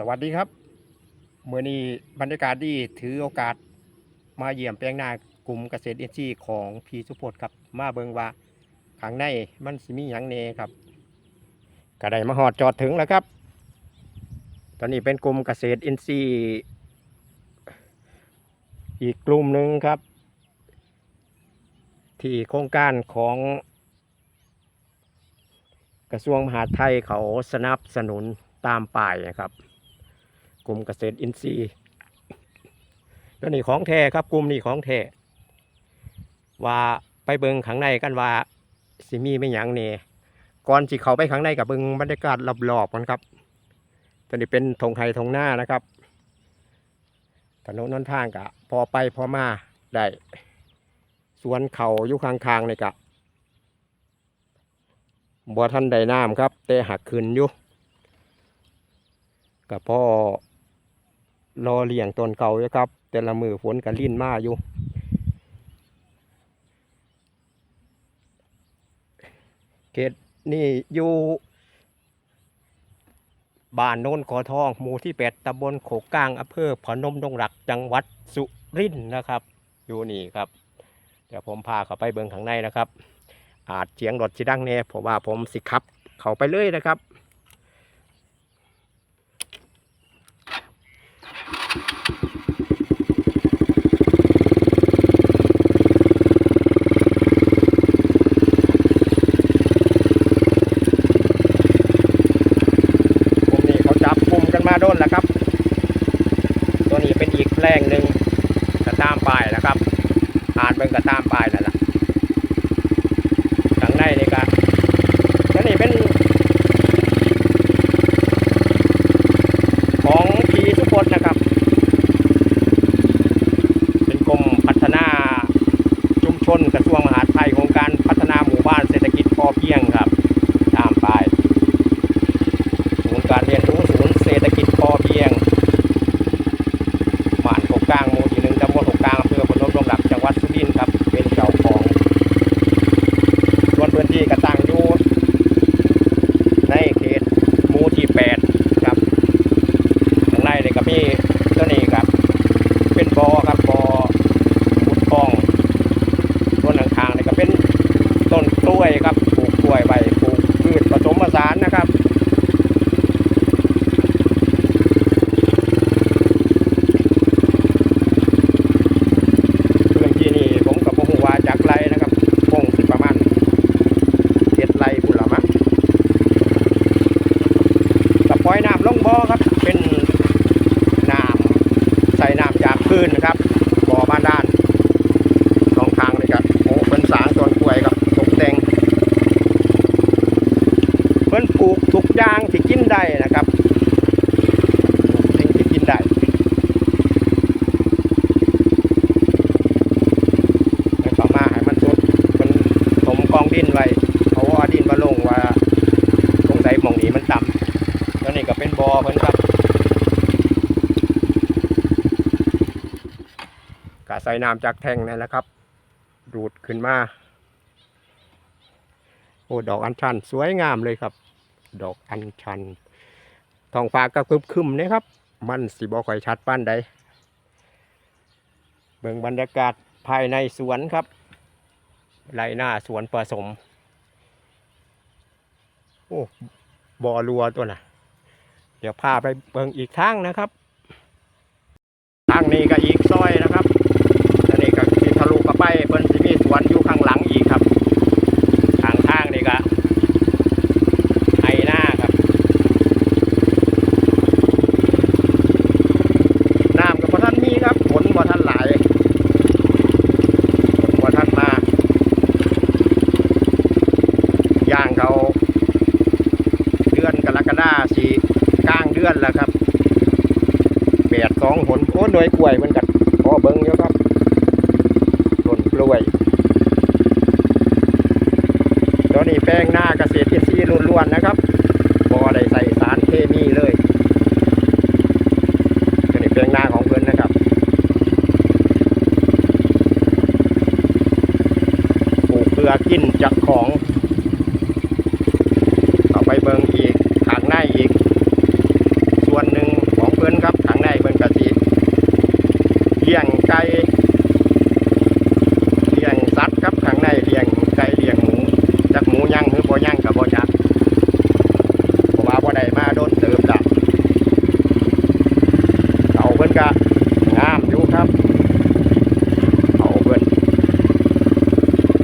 สวัสดีครับเมื่อนี้บรรยากาศดีถือโอกาสมาเยี่ยมแปลงนากลุ่มเกษตรอินทรีย์ของพีสุพจน์ครับ มาเบิงว่าข้างในมันสิมีหยังเนครับก็ได้มาหอดจอดถึงแล้วครับ ตอนนี้เป็นกลุ่มเกษตรอินทรีย์ อีกกลุ่มหนึ่งครับ ที่โครงการของกระทรวงมหาดไทยเขาสนับสนุนตามป่ายนะครับ กลุ่มเกษตรอินทรีย์ตัวนี้ของแท้ครับกลุ่มนี้ของแท้ว่าไปเบิงข้างในกันว่าสิมีไม่หยังเน่ก่อนสิเขาไปข้างในกับเบิงบรรยากาศรอบๆกันครับตัวนี้เป็นธงไทยธงหน้านะครับถนนนนทางกะ พอไปพอมาได้สวนเขาอยู่ข้างๆนี่กะบ่ทันได้น้ำครับ แต่หักขึ้นอยู่กับพ่อ รอเลี้ยงต้นเก่าอยู่ครับ แต่ละมือฝนก็ลิ่นมาอยู่ เขตนี่อยู่บ้านโน้นขอทอง หมู่ที่แปดตำบลโขกลางอำเภอพนมดงรักจังหวัดสุรินทร์นะครับ อยู่นี่ครับ เดี๋ยวผมพาเขาไปเบิงข้างในนะครับ อาจเสียงรถสิดังแน่เพราะว่าผมสิขับ เขาไปเลยนะครับ กลุ่มนี้เขาจับกลุ่มกันมาโดนแล้วครับ ตัวนี้เป็นอีกแปล งหนึ่งกระตามป้ายนะครับ อ่านเบิ่งกระตามป้ายนั่นแหละ ข้างในนี่ก็แล้วนี่เป็น ของพีสุพจน์นะครับ เป็นกรมพัฒนาชุมชนกระทรวงมหาดไทยโครงการพัฒนาหมู่บ้านเศรษฐกิจพอเพียงครับ ตามไปศูนย์การเรียนรู้ศูนย์เศรษฐกิจพอเพียงหมานกกกลางหมู่ที่หนึ่งตำบลหกกลางอำเภอพนมดงรักจังหวัดสุรินทร์ครับ เป็นเจ้าของ ส่วนพื้นที่ก็ตั้งอยู่ในเขตหมู่ที่แปดครับข้างในนี่ก็มีตัวนี้ครับ เป็นบอ่อครับบอ่อขุดคลองต้นข้างๆนี่ก็เป็น ด้วยครับปลูกกล้วยไว้ปลูกพืชผสมผสานนะครับ พื้นที่นี่ผมกับพงว่าจากไรนะครับคงสิประมาณเจ็ดไรพุ่นละมั้งกับปล่อยน้ำลงบ่อครับ เป็นน้ำใส่น้ำจากพื้นนะครับบ่อบ้านด้านสองทางเลยครับโอ้เป็นสางต้นกล้วยครับตกแต่งเพิ่นปลูกทุกอย่างที่กินได้นะครับสิ่งที่กินได้ ให้เขามาให้มันสุดมันถมกองดินไว้เขาเอาดินมาลงว่าตรงไหนหมองนี้มันต่ำแล้วนี่ก็เป็นบอ่อเพิ่นครับ ใส่น้ำจากแทงนั่นแหละครับ ดูดขึ้นมา โอ้ดอกอัญชันสวยงามเลยครับ ดอกอัญชันทองฟ้าก็ครึมๆนะครับ มันสิบ่ค่อยชัดป้านใดเบิ่งบรรยากาศภายในสวนครับไรหน้าสวนผสม โอ้บ่อรัวตัวน่ะ เดี๋ยวพาไปเบิ่งอีกทางนะครับทางนี้ก็อีกซอยนะครับอันนี้ก็ที่ทะลุเข้าไปเพิ่นสิมีสวนอยู่ข้างหลังอีกครับ ทางทางนี่ก็ไฮหน้าครับ น้ำกับบ่ท่านมีครับฝนบ่ท่านหลาย ว่าท่านมาย่าง เขาเดือนกรกฎาสีกลางเดือนแล้วครับแปดสองผลโอ้หน่วยกล้วยมันกัดพอเบิ้งเยอะครับต้นกล้วยตัวนี้แป้งหน้าเกษตรอินทรีย์ล้วนๆนะครับบ่ได้ใส่สารเคมีเลยตัวนี้แป้งหน้าของเพิ่อนนะครับปลูกเพื่อกินจากของ เบิงอีกทางในอีก ส่วนหนึ่งของเพื่อนครับทางในเพื่อนกระทิเลี้ยงไก่เลี้ยงสัตว์ครับทางในเลี้ยงไก่เลี้ยงหมูจากหมูย่างหรือป่ย่างกับป่จักเพราะว่าบ่ดมาโดนเติมละเอาเพื่อนกะงามอยู่ครับเอาเพื่อน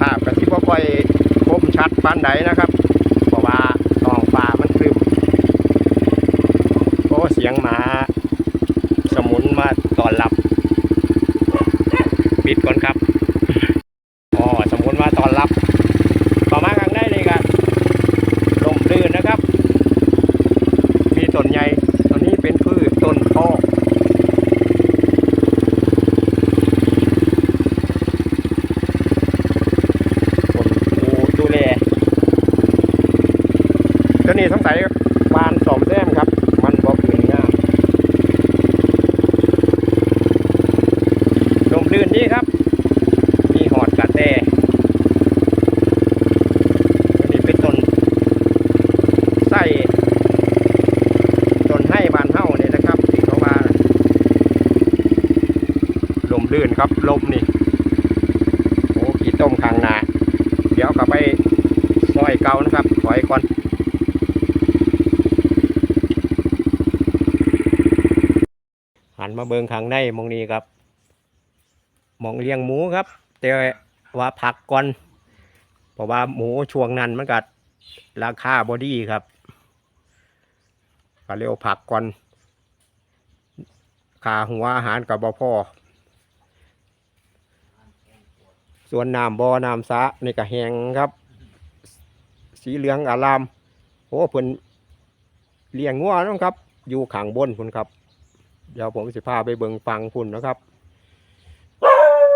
ภาพกระทิบ่ค่อยคมชัดปานใดนะครับ ครับลมนี่โอ้กี่ต้มข้างหนาเดี๋ยวกลับไปซอยเกานะครับถอยก่อนหันมาเบิงข้างในมองนี้ครับมองเลี้ยงหมูครับ แต่ว่าผักก่อนเพราะว่าหมูช่วงนั้นมันก็ราคาบอดี้ครับก็เร็วผักก่อนขาหัวอาหารกับบพ่อ ส่วนน้ำบ่อน้ำสะนี่ก็แห้งครับ สีเหลืองอารามโอ้เพิ่นเลี้ยงงัวนะครับ อยู่ข้างบนพุ่นครับ เดี๋ยวผมสิพาไปเบิ่งฟังพุ่นนะครับ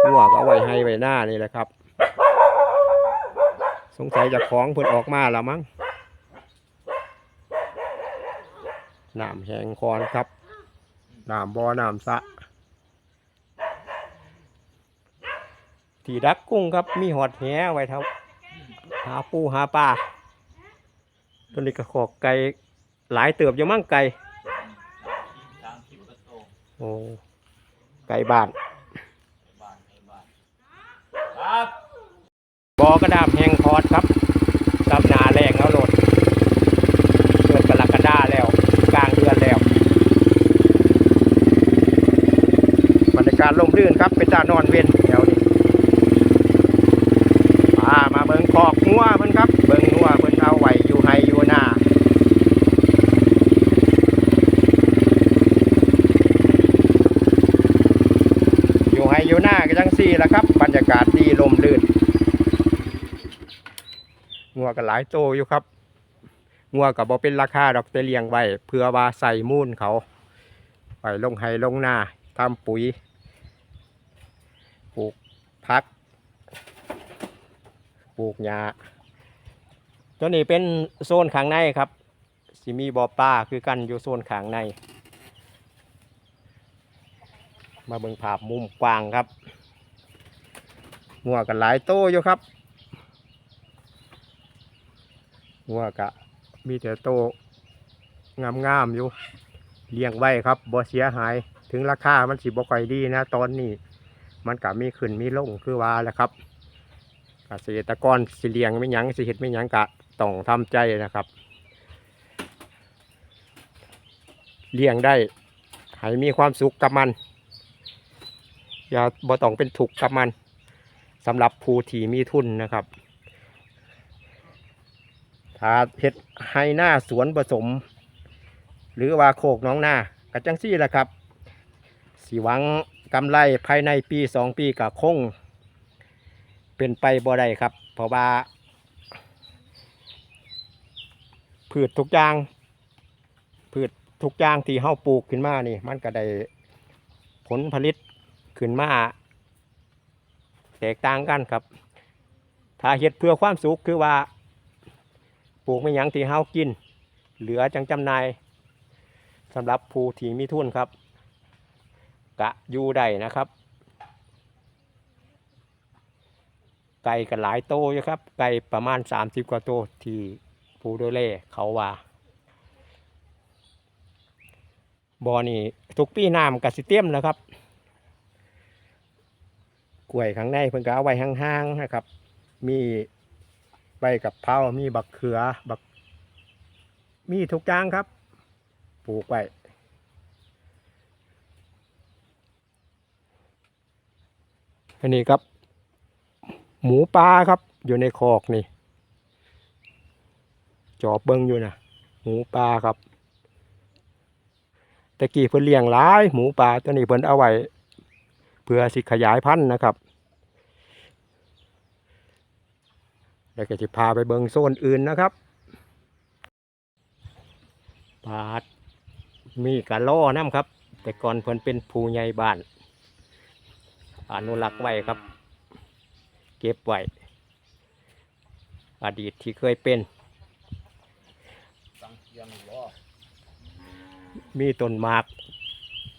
งัวก็เอาไว้ให้ไว้หน้านี่แหละครับ สงสัยจะคล้องเพิ่นออกมาแล้วมั้งน้ำแห้งคอนครับน้ำบ่อน้ำสะ ที่ดักกุ้งครับ มีหอดแหไว้เท่าหาปูหาปลาตัวนี้ก็ขอกไก่หลายเติบอยู่มั่งไก่สามสิบกระโตงโอ้ไก่บ้านในบ้านในบ้านครับบ่อกระดามแห้งคอดครับกับหนาแรงเอาโหลดเดือนกรกฎาแล้ว กลางเดือนแล้วบรรยากาศลมรื่นครับ เป็นตานอนเว้นแถวนี้มามาเบิ่งคอกงัวเพิ่นครับ เบิ่งงัวเพิ่นเอาไว้อยู่ไฮอยู่หน้าอยู่ไฮอยู่ ซี่และครับ บรรยากาศดีลมรื่นงัวก็หลายโตอยู่ครับงัวกับบ่เป็นราคาดอกแต่เลี้ยงไว้เพื่อว่าใส่มูลเขาไปลงไห้ลงหน้าทำปุ๋ยปลูกพักปลูกหญ้าตัวนี้เป็นโซนข้างในครับสิมีบ่อปลาคือกันอยู่โซนข้างใน มาเบิ่งภาพมุมกว้างครับ งัวกันหลายโตอยู่ครับงัวกะมีแต่โตงามๆอยู่ เลี้ยงไว้ครับบ่เสียหาย ถึงราคามันสิบ่ค่อยดีนะ ตอนนี้ มันกะมีขึ้นมีลงคือว่าแหละครับเกษตรกรสิเลี้ยงไม่หยังสิเฮ็ดไม่หยังกะต้องทำใจนะครับ เลี้ยงได้ให้มีความสุขกับมัน อย่าบ่ต้องเป็นทุกกับมัน สำหรับผู้ที่มีทุนนะครับ ถ้าเฮ็ดให้หน้าสวนผสม หรือว่าโคกน้องหน้ากระจังซี่แหละครับ สีหวังกำไรภายในปีสองปีกับคง เป็นไปบ่ได้ครับ เพราะว่าพืชทุกอย่างพืชทุกอย่างที่เฮาปลูกขึ้นมานี่ มันก็ได้ผลผลิตขึ้นมา แตกต่างกันครับ ถ้าเฮ็ดเพื่อความสุขคือว่าปลูกไม่หยังที่เฮากิน เหลือจังจำนายสำหรับผู้ที่มีทุนครับ กะอยู่ได้นะครับ ไก่กันหลายโตอยู่ครับ ไก่ประมาณ 30 กว่าโตวที่ผู้ดูแลเขาว่าบ่อนี่ทุกปีน้ำกสิเตียมนะครับ กล้วยข้างในเพิ่นก็เอาไว้ห่างๆนะครับ มีใบกับเพรามีบักเขือบัก มีทุกอย่างครับปลูกไว้อันนี้ครับ หมูปลาครับ อยู่ในคอกนี่ จอบเบิ้งอยู่นะหมูปลาครับตะกี้เพิ่นเลี้ยงหลาย หมูป่าตัวนี้เพิ่นเอาไว้ เพื่อสิขยายพันธุ์นะครับแล้วก็สิพาไปเบิงโซนอื่นนะครับปาดมีกะล่อน้ำครับ แต่ก่อนเพิ่นเป็นผู้ใหญ่บ้านอนุรักษ์ไว้ครับ เก็บไว้อดีตที่เคยเป็น มีต้นหมาก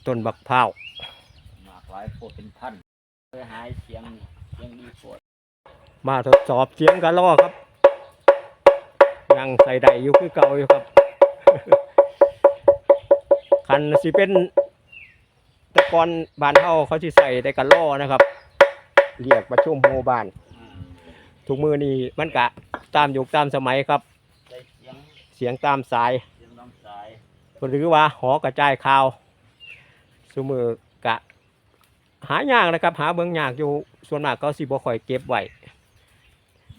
ต้นบักพร้าวากหลายโพดเป็นพันเคยหายเสียงเสียงดีโพดมาทดสอบเสียงกะล่อครับยังใส่ได้อยู่คือเก่าอยู่ครับ คันสิเป็นแตะกอนบ้านเฮาเขาสิใส่ได้กะล่อนะครับ เรียกประชุมหมู่บ้านอืมทุกมือนี้มันกะตามยุคตามสมัยครับ ได้เสียงเสียงตามสายเสียงน้ำสายหรือว่าหอกระจายข่าวสมือกะ หายากนะครับ หาเบิ่งยากอยู่ส่วนมากเขาสิบ่ค่อยเก็บไว้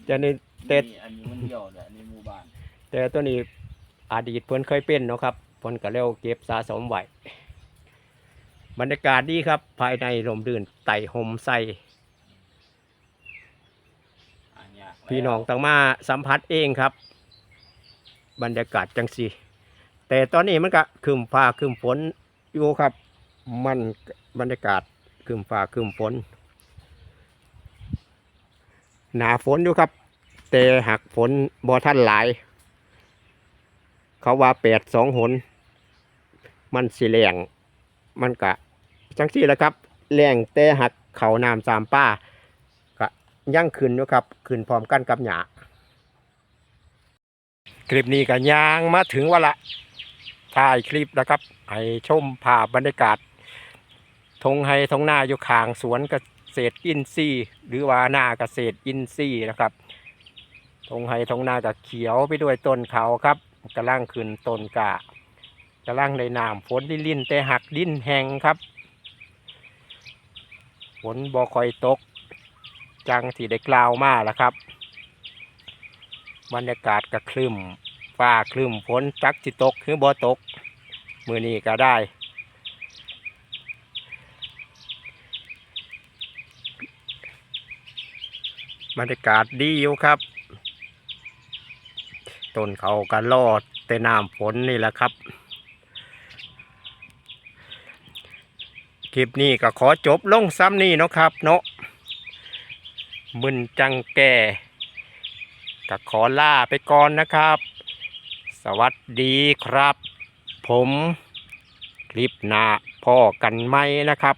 แต่ในแต่นี่อันนี้มันเดียวแหละในหมู่บ้านแต่ตัวนี้อดีตเพิ่นเคยเป็นเนาะครับเพิ่นก็เร็วเก็บสะสมไว้บรรยากาศดีครับ ภายในร่มรื่นไต่ห่มใส่อันยากแล้วพี่น้องต้องมาสัมผัสเองครับ บรรยากาศจังสีแต่ตอนนี้มันก็ครึมฟ้าครึมฝนอยู่ครับ มันบรรยากาศ ครึมฟ้าครึมฝน หนาฝนอยู่ครับ แต่หักฝนบ่ท่านหลาย เขาว่าแปดสองหน มันสิแรงมันกะจังสี่แหละครับแรงแต่หักเขาน้ำสามป้าก็ยังขึ้นอยู่ครับขึ้นพร้อมกันกับหยาคลิปนี้ก็ยางมาถึงวันละถ่ายคลิปนะครับ ให้ชมภาพบรรยากาศ ทงไฮทงหน้าอยู่ข้างสวนเกษตรอินทรีย์หรือว่าหน้าเกษตรอินทรีย์นะครับทงไฮทงหน้าก็เขียวไปด้วยต้นเขาครับกำลังขึ้นต้นกะกำลังในน้ำฝนลิ่นแต่หักดินแห้งครับฝนบ่คอยตก จังที่ได้กล่าวมาแล้วครับ บรรยากาศก็คลึมฟ้าคลึมฝนจักสิตกหรือบ่ตก มือนี้ก็ได้ บรรยากาศดีอยู่ครับ ต้นเขาก็รอดแต่น้ำฝนนี่แหละครับ คลิปนี้ก็ขอจบลงซ้ำนี่เนาะครับ เนาะมึนจังแก่ก็ขอล่าไปก่อนนะครับ สวัสดีครับ ผม คลิปหน้าพ่อกันไหมนะครับ